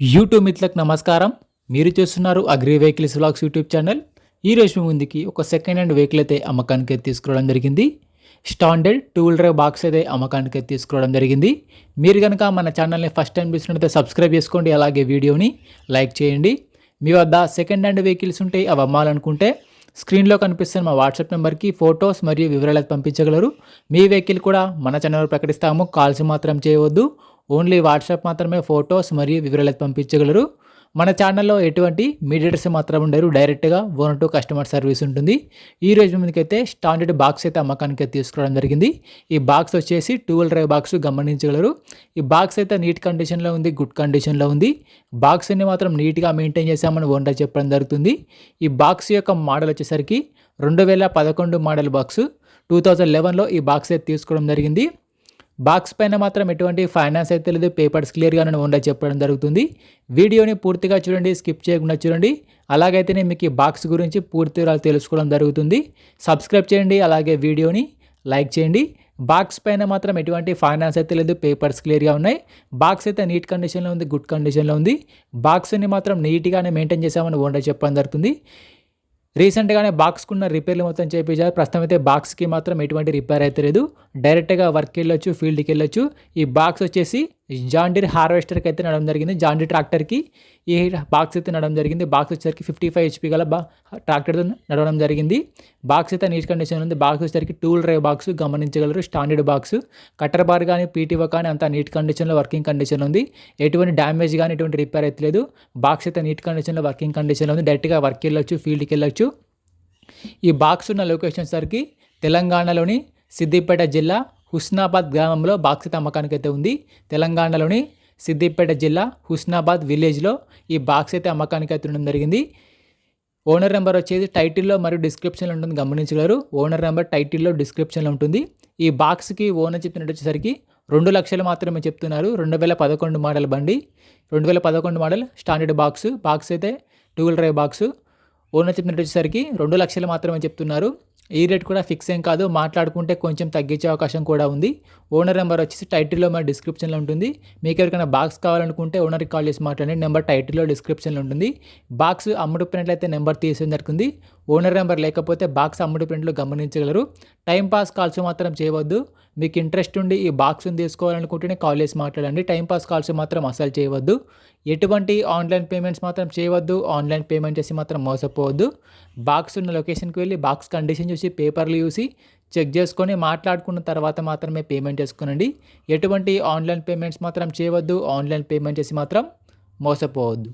YouTube మిత్రులకు నమస్కారం. మీరు చూస్తున్నారు agri vehicles vlogs YouTube channel. ఈ రోజు ముందుకి ఒక సెకండ్ హ్యాండ్ వెహికల్ అయితే అమ్మకానికి అయితే తీసుకురావడం జరిగింది. స్టాండర్డ్ టూ వీలర్ బాక్స్ అయితే అమ్మకానికి అయితే తీసుకురావడం జరిగింది. మీరు కనుక మన ఛానల్ని ఫస్ట్ టైం చూసినట్లయితే సబ్స్క్రైబ్ చేసుకోండి అలాగే వీడియోని లైక్ చేయండి. మీ వద్ద సెకండ్ హ్యాండ్ వెహికల్స్ ఉంటే అవి అమ్మాలనుకుంటే స్క్రీన్లో కనిపిస్తున్న మా వాట్సాప్ నెంబర్కి ఫొటోస్ మరియు వివరాలు పంపించగలరు. మీ వెహికల్ కూడా మన ఛానల్ ప్రకటిస్తాము. కాల్స్ మాత్రం చేయవద్దు. ఓన్లీ వాట్సాప్ మాత్రమే ఫొటోస్ మరియు వివరాలు అయితే పంపించగలరు. మన ఛానల్లో ఎటువంటి మీడియేటర్స్ మాత్రం ఉండరు. డైరెక్ట్గా ఓన్ టు కస్టమర్ సర్వీస్ ఉంటుంది. ఈ రోజు ముందుకైతే స్టాండర్డ్ బాక్స్ అయితే అమ్మకానికి అయితే తీసుకురావడం జరిగింది. ఈ బాక్స్ వచ్చేసి టూల్ డ్రైవ్ బాక్స్ గమనించగలరు. ఈ బాక్స్ అయితే నీట్ కండిషన్లో ఉంది గుడ్ కండిషన్లో ఉంది. బాక్స్ని మాత్రం నీట్గా మెయింటైన్ చేశామని ఓనర్ చెప్పడం జరుగుతుంది. ఈ బాక్స్ యొక్క మోడల్ వచ్చేసరికి రెండు వేల పదకొండు మోడల్ బాక్స్ టూ థౌజండ్ లెవెన్లో ఈ బాక్స్ అయితే తీసుకోవడం జరిగింది. బాక్స్ పైన మాత్రం ఎటువంటి ఫైనాన్స్ అయితే లేదు పేపర్స్ క్లియర్గా నేను ఓన్గా చెప్పడం జరుగుతుంది. వీడియోని పూర్తిగా చూడండి స్కిప్ చేయకుండా చూడండి. అలాగైతే నేను మీకు ఈ బాక్స్ గురించి పూర్తి తెలుసుకోవడం జరుగుతుంది. సబ్స్క్రైబ్ చేయండి అలాగే వీడియోని లైక్ చేయండి. బాక్స్ పైన మాత్రం ఎటువంటి ఫైనాన్స్ అయితే లేదు పేపర్స్ క్లియర్గా ఉన్నాయి. బాక్స్ అయితే నీట్ కండిషన్లో ఉంది గుడ్ కండిషన్లో ఉంది. బాక్స్ని మాత్రం నీట్గానే మెయింటైన్ చేసామని ఓనర్ చెప్పడం జరుగుతుంది. రీసెంట్గానే బాక్స్కున్న రిపేర్లు మొత్తం చేయించారు ప్రస్తుతం అయితే బాక్స్కి మాత్రం ఎటువంటి రిపేర్ అయితే లేదు. డైరెక్ట్గా వర్క్కి వెళ్ళొచ్చు ఫీల్డ్కి వెళ్ళొచ్చు. ఈ బాక్స్ వచ్చేసి జాండీర్ హార్వెస్టర్కి అయితే నడడం జరిగింది. జాండీర్ ట్రాక్టర్కి ఈ బాక్స్ అయితే నడవడం జరిగింది. బాక్స్ వచ్చేసరికి ఫిఫ్టీ ఫైవ్ హెచ్పీ గల బా ట్రాక్టర్తో నడవడం జరిగింది. బాక్స్ అయితే నీట్ కండిషన్ ఉంది. బాక్స్ వచ్చేసరికి టూల్ డ్రైవ్ బాక్స్ గమనించగలరు. Standard box. కట్టర్ బార్ కానీ పీటీఓ కానీ అంత నీట్ కండిషన్లో వర్కింగ్ కండిషన్ ఉంది. ఎటువంటి డ్యామేజ్ కానీ ఎటువంటి రిపేర్ అయితే లేదు. బాక్స్ అయితే నీట్ కండిషన్లో వర్కింగ్ కండిషన్లో ఉంది. డైరెక్ట్గా వర్క్ వెళ్ళొచ్చు ఫీల్డ్కి వెళ్ళొచ్చు. ఈ బాక్స్ ఉన్న లొకేషన్ సరికి తెలంగాణలోని సిద్దిపేట జిల్లా హుస్నాబాద్ గ్రామంలో బాక్స్ అయితే అమ్మకానికి అయితే ఉంది. తెలంగాణలోని సిద్దిపేట జిల్లా హుస్నాబాద్ విలేజ్లో ఈ బాక్స్ అయితే అమ్మకానికి అయితే ఉండడం జరిగింది. ఓనర్ నెంబర్ వచ్చేసి టైటిల్లో మరియు డిస్క్రిప్షన్లో ఉంటుంది గమనించగలరు. ఓనర్ నెంబర్ టైటిల్లో డిస్క్రిప్షన్లో ఉంటుంది. ఈ బాక్స్కి ఓనర్ చెప్పినట్టు వచ్చేసరికి రెండు లక్షలు మాత్రమే చెప్తున్నారు. రెండు వేల పదకొండు మోడల్ బండి రెండు వేల పదకొండు మోడల్ స్టాండర్డ్ బాక్స్ బాక్స్ అయితే two wheel drive box. Owner చెప్పినట్టు వచ్చేసరికి రెండు లక్షలు మాత్రమే చెప్తున్నారు. ఈ రేట్ కూడా ఫిక్స్ ఏం కాదు. మాట్లాడుకుంటే కొంచెం తగ్గించే అవకాశం కూడా ఉంది. ఓనర్ నెంబర్ వచ్చేసి టైటిల్లో మరి డిస్క్రిప్షన్లో ఉంటుంది. మీకు ఎవరికైనా బాక్స్ కావాలనుకుంటే ఓనర్కి కాల్ చేసి మాట్లాడండి. నెంబర్ టైటిల్లో డిస్క్రిప్షన్లో ఉంటుంది. బాక్స్ అమ్ముడుపోయినట్లయితే నెంబర్ తీసేయడం జరుగుతుంది ఓనర్ నెంబర్ లేకపోతే బాక్స్ అమ్ముడుపోయినట్లు గమనించగలరు. టైంపాస్ కాల్స్ మాత్రం చేయవద్దు. మీకు ఇంట్రెస్ట్ ఉండి ఈ బాక్స్ని తీసుకోవాలనుకుంటేనే కాల్ చేసి మాట్లాడండి. టైంపాస్ కాల్స్ మాత్రం అసలు చేయవద్దు. ఎటువంటి ఆన్లైన్ పేమెంట్స్ మాత్రం చేయవద్దు. ఆన్లైన్ పేమెంట్ చేసి మాత్రం మోసపోవద్దు. బాక్స్ ఉన్న లొకేషన్కి వెళ్ళి బాక్స్ కండిషన్ చూసి పేపర్లు చూసి చెక్ చేసుకొని మాట్లాడుకున్న తర్వాత మాత్రమే పేమెంట్ చేసుకోనండి. ఎటువంటి ఆన్లైన్ పేమెంట్స్ మాత్రం చేయవద్దు. ఆన్లైన్ పేమెంట్ చేసి మాత్రం మోసపోవద్దు.